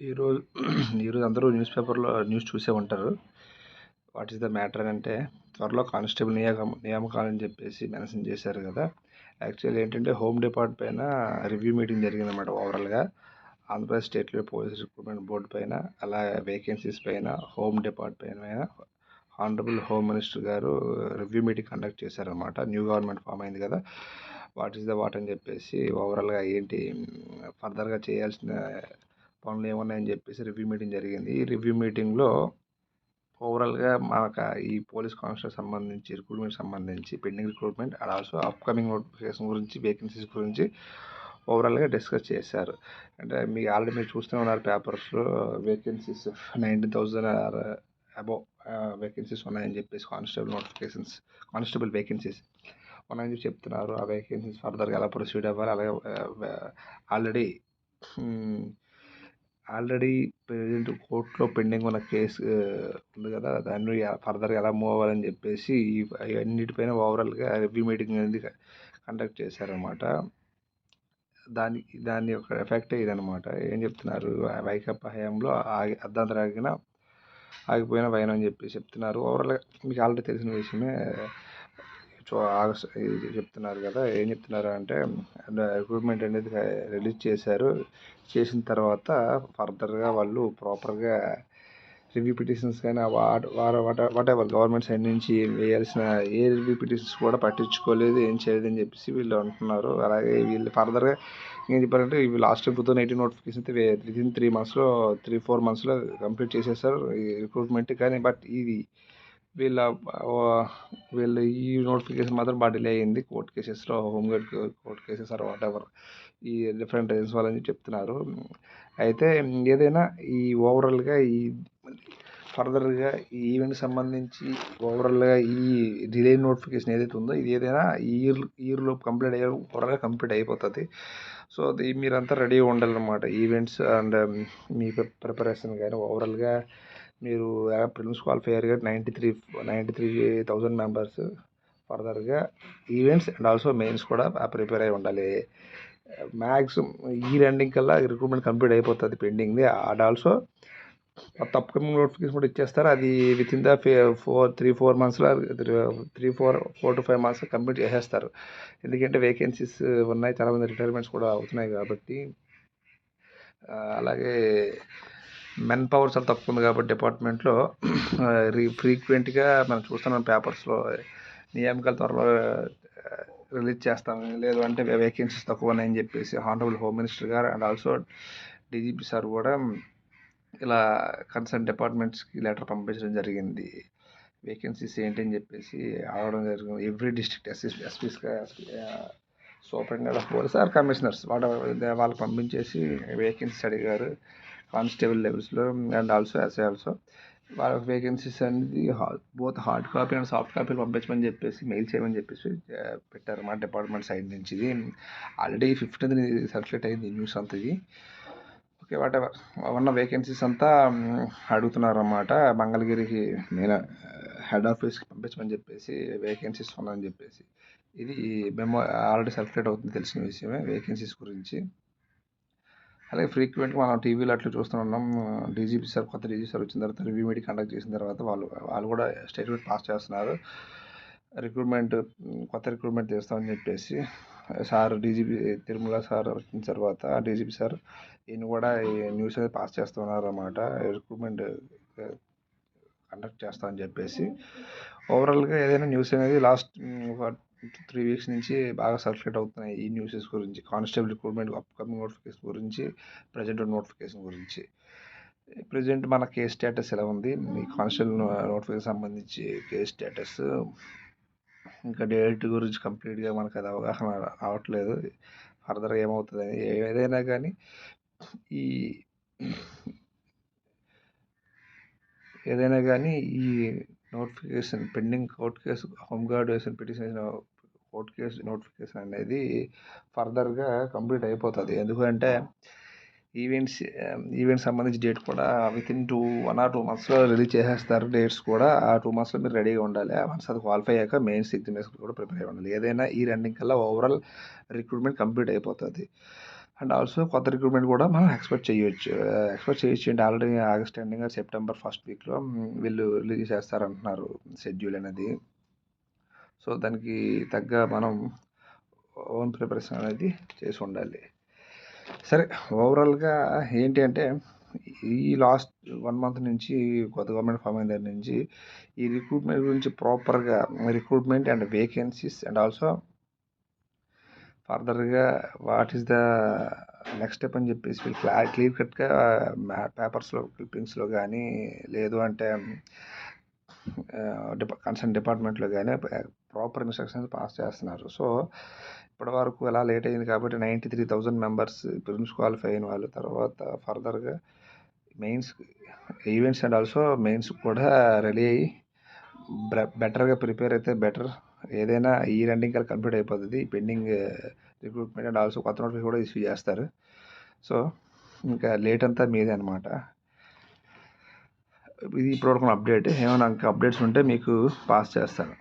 ఈరోజు ఈరోజు అందరూ న్యూస్ పేపర్లో న్యూస్ చూసే ఉంటారు. వాట్ ఈస్ ద మ్యాటర్ అని అంటే త్వరలో కానిస్టేబుల్ నియామకం నియామకాలని చెప్పేసి మెన్షన్ చేశారు కదా. యాక్చువల్లీ ఏంటంటే హోమ్ డిపార్ట్ పైన రివ్యూ మీటింగ్ జరిగిందన్నమాట ఓవరాల్గా. ఆంధ్రప్రదేశ్ స్టేట్లో పోలీస్ రిక్రూట్మెంట్ బోర్డు పైన అలాగే వేకెన్సీస్ పైన హోమ్ డిపార్ట్ పైన ఆనరబుల్ హోమ్ మినిస్టర్ గారు రివ్యూ మీటింగ్ కండక్ట్ చేశారనమాట న్యూ గవర్నమెంట్ ఫామ్ అయింది కదా. వాట్ ఈస్ ద వాట్ అని చెప్పేసి ఓవరాల్గా ఏంటి ఫర్దర్గా చేయాల్సిన పనులు ఏమున్నాయని చెప్పేసి రివ్యూ మీటింగ్ జరిగింది. ఈ రివ్యూ మీటింగ్లో ఓవరాల్గా మనకు ఈ పోలీస్ కానిస్టేబుల్ సంబంధించి రిక్రూట్మెంట్ సంబంధించి pending recruitment and also upcoming notification గురించి వేకెన్సీస్ గురించి ఓవరాల్గా డిస్కస్ చేశారు. అంటే మీకు ఆల్రెడీ మీరు చూస్తూనే ఉన్నారు పేపర్స్లో vacancies nineteen thousand above vacancies ఉన్నాయని చెప్పేసి కానిస్టేబుల్ నోటిఫికేషన్స్ కానిస్టేబుల్ వేకెన్సీస్ ఉన్నాయని చెప్పి చెప్తున్నారు. ఆ వేకెన్సీస్ ఫర్దర్గా ఎలా ప్రొసీడ్ అవ్వాలి? అలాగే ఆల్రెడీ ఆల్రెడీ ప్రజెంట్ కోర్టులో పెండింగ్ ఉన్న కేసు ఉంది కదా దాన్ని ఫర్దర్గా ఎలా మూవ్ అవ్వాలని చెప్పేసి అన్నిటిపైన ఓవరాల్గా రివ్యూ మీటింగ్ అనేది కండక్ట్ చేశారనమాట దాని దాని యొక్క ఎఫెక్టే ఇదనమాట ఏం చెప్తున్నారు? వైకప్ప హయాంలో ఆగి అర్ధాంతర ఆగిన ఆగిపోయిన వైన్ అని చెప్పి చెప్తున్నారు. ఓవరాల్గా మీకు ఆల్రెడీ తెలిసిన విషయమే చెప్తున్నారు కదా ఏం చెప్తున్నారు అంటే ఎక్విప్మెంట్ అనేది రిలీజ్ చేశారు. చేసిన తర్వాత ఫర్దర్గా వాళ్ళు ప్రాపర్గా రివ్యూ పిటిషన్స్ కానీ వాట్ ఎవర్ గవర్నమెంట్ సైడ్ నుంచి వేయాల్సిన ఏ రివ్యూ పిటిషన్స్ కూడా పట్టించుకోలేదు ఏం చేయలేదని చెప్పేసి వీళ్ళు అంటున్నారు. అలాగే వీళ్ళు ఫర్దర్గా ఏం చెప్పారంటే ఇవి last two thousand eighteen notification అయితే వితిన్ త్రీ మంత్స్లో త్రీ ఫోర్ మంత్స్లో కంప్లీట్ చేసేస్తారు ఈ రిక్రూట్మెంట్ కానీ బట్ ఇది వీళ్ళ వీళ్ళు ఈ నోటిఫికేషన్ మాత్రం బాగా డిలే అయింది. కోర్ట్ కేసెస్లో home guard court cases or whatever ఈ డిఫరెంట్ రీజన్స్ వాళ్ళని చెప్తున్నారు. అయితే ఏదైనా ఈ ఓవరాల్గా ఈ ఫర్దర్గా ఈ ఈవెంట్ సంబంధించి ఓవరాల్గా ఈ డిలే నోటిఫికేషన్ ఏదైతే ఉందో ఇది ఏదైనా ఈ ఇయర్ ఇయర్లో కంప్లీట్ అయ్యే ఓవరాల్గా కంప్లీట్ అయిపోతుంది. సో అది మీరంతా రెడీ ఉండాలన్నమాట. ఈవెంట్స్ అండ్ మీ ప్రిపరేషన్ కానీ ఓవరాల్గా మీరు ప్రిలిమ్స్ క్వాలిఫై అయ్యారు ninety three ninety three thousand members ఫర్దర్గా ఈవెంట్స్ అండ్ ఆల్సో మెయిన్స్ కూడా ప్రిపేర్ అయి ఉండాలి. మ్యాక్సిమం ఈ రెండింగ్ కల్లా రిక్రూట్మెంట్ కంప్లీట్ అయిపోతుంది పెండింగ్ది అండ్ ఆల్సో కొత్త అప్కమింగ్ నోటిఫికేషన్ కూడా ఇచ్చేస్తారు. అది within the four three four మంత్స్లో three four four to five months complete చేసేస్తారు. ఎందుకంటే వేకెన్సీస్ ఉన్నాయి. చాలామంది రిటైర్మెంట్స్ కూడా అవుతున్నాయి కాబట్టి. అలాగే మెన్ పవర్ చాలా తక్కువ ఉంది కాబట్టి డిపార్ట్మెంట్లో రీ ఫ్రీక్వెంట్గా మనం చూస్తున్నాం పేపర్స్లో. నియామకాలు త్వరలో రిలీజ్ చేస్తాం. లేదు అంటే వేకెన్సీస్ తక్కువ ఉన్నాయని చెప్పేసి హానరబుల్ హోమ్ మినిస్టర్ గారు అండ్ ఆల్సో డీజీపీ సార్ కూడా ఇలా కన్సర్న్ డిపార్ట్మెంట్స్కి లెటర్ పంపించడం జరిగింది. వేకెన్సీస్ ఏంటి అని చెప్పేసి అడగడం జరిగింది. Every district SS SPs superintendent of police or commissioners. వాళ్ళ వాళ్ళకి పంపించేసి వేకెన్సీస్ అడిగారు కానిస్టేబుల్ లెవెల్స్లో అండ్ ఆల్సో ఎస్ఐ ఆల్సో వాళ్ళకి వేకెన్సీస్ అనేది both hard copy and soft కాపీలు పంపించమని చెప్పేసి మెయిల్ చేయమని చెప్పేసి పెట్టారు మా డిపార్ట్మెంట్ సైడ్ నుంచి. ఇది ఆల్రెడీ ఫిఫ్టీన్త్ సర్క్యులేట్ అయింది న్యూస్ అంతా ఇది. ఓకే వాట్ ఎవర్ ఉన్న వేకెన్సీస్ అంతా అడుగుతున్నారు అన్నమాట మంగళగిరికి మెయిన్ హెడ్ ఆఫీస్కి పంపించమని చెప్పేసి వేకెన్సీస్ ఉన్నాయని చెప్పేసి. ఇది మేము ఆల్రెడీ సర్క్యులేట్ అవుతుంది తెలిసిన విషయమే వేకెన్సీస్ గురించి. అలాగే ఫ్రీక్వెంట్గా మనం టీవీలో అట్లా చూస్తున్నాం డీజీపీ సార్ కొత్త డీజీపీ సార్ వచ్చిన తర్వాత రివ్యూ మీటింగ్ కండక్ట్ చేసిన తర్వాత వాళ్ళు వాళ్ళు కూడా స్టేట్మెంట్ పాస్ చేస్తున్నారు. రిక్రూట్మెంట్ కొత్త రిక్రూట్మెంట్ చేస్తామని చెప్పేసి సార్ డీజీపీ తిరుమల సార్ వచ్చిన తర్వాత డీజీపీ సార్ ఈయన కూడా న్యూస్ అనేది పాస్ చేస్తున్నారు అన్నమాట రిక్రూట్మెంట్ కండక్ట్ చేస్తామని చెప్పేసి. ఓవరాల్గా ఏదైనా న్యూస్ అనేది లాస్ట్ ఒక త్రీ వీక్స్ నుంచి బాగా సర్క్యులేట్ అవుతున్నాయి ఈ న్యూసెస్ గురించి. కానిస్టేబుల్ రిక్రూట్మెంట్ అప్కమింగ్ నోటిఫికేషన్ గురించి ప్రజెంట్ నోటిఫికేషన్ గురించి. ప్రజెంట్ మన కేస్ స్టేటస్ ఎలా ఉంది? ఈ కానిస్టేబుల్ నోటిఫికేషన్ సంబంధించి కేస్ స్టేటస్ ఇంకా డేట్ గురించి కంప్లీట్గా మనకు అది అవగాహన రావట్లేదు. ఫర్దర్గా ఏమవుతుందని ఏదైనా కానీ ఈ ఏదైనా కానీ ఈ notification pending court case home guard వేసిన పిటిషన్ కోర్ట్ కేసు నోటిఫికేషన్ అనేది ఫర్దర్గా కంప్లీట్ అయిపోతుంది. ఎందుకంటే ఈవెంట్స్ ఈవెంట్స్ సంబంధించి డేట్ కూడా within two one or two మంత్స్లో రిలీజ్ చేసేస్తారు డేట్స్ కూడా. ఆ టూ మంత్స్లో మీరు రెడీగా ఉండాలి. వన్స్ అది క్వాలిఫై అయ్యాక మెయిన్స్ ఎగ్జామినేషన్ కూడా ప్రిపేర్ అయ్యి ఉండాలి. ఏదైనా ఈ రన్నింగ్ కల్లా ఓవరాల్ రిక్రూట్మెంట్ కంప్లీట్ అయిపోతుంది. అండ్ ఆల్సో కొత్త రిక్రూట్మెంట్ కూడా మనం ఎక్స్పెక్ట్ చేయొచ్చు. ఎక్స్పెక్ట్ చేయొచ్చు అంటే already August ending September first వీక్లో వీళ్ళు రిలీజ్ చేస్తారంటున్నారు షెడ్యూల్ అనేది. సో దానికి తగ్గ మనం ఓన్ ప్రిపరేషన్ అనేది చేసి ఉండాలి. సరే ఓవరాల్గా ఏంటి అంటే ఈ లాస్ట్ వన్ మంత్ నుంచి కొత్త గవర్నమెంట్ ఫామ్ అయిన దగ్గర నుంచి ఈ రిక్రూట్మెంట్ గురించి ప్రాపర్గా recruitment and vacancies and also ఫర్దర్గా what is the next step అని చెప్పేసి వీళ్ళు క్లా క్లియర్ కట్గా పేపర్స్లో క్లిప్పింగ్స్లో కానీ లేదు అంటే డిపా కన్సర్న్ డిపార్ట్మెంట్లో కానీ ప్రాపర్ ఇన్స్ట్రక్షన్స్ పాస్ చేస్తున్నారు. సో ఇప్పటి వరకు ఎలా లేట్ అయింది కాబట్టి ninety three thousand members prelims qualify అయిన వాళ్ళు తర్వాత ఫర్దర్గా mains events and also mains కూడా రెడీ అయ్యి బెటర్గా ప్రిపేర్ అయితే బెటర్. ఏదైనా ఈ రెండింగ్ కల్లా కంప్లీట్ అయిపోతుంది. పెండింగ్ రిక్రూట్మెంట్ అండ్ ఆల్సో కొత్త నోటిఫికేషన్ కూడా ఇష్యూ చేస్తారు. సో ఇంకా లేట్ అంతా మీదే అనమాట ఇది ఇప్పటివరకు అప్డేట్. ఏమైనా ఇంకా అప్డేట్స్ ఉంటే మీకు పాస్ చేస్తాను.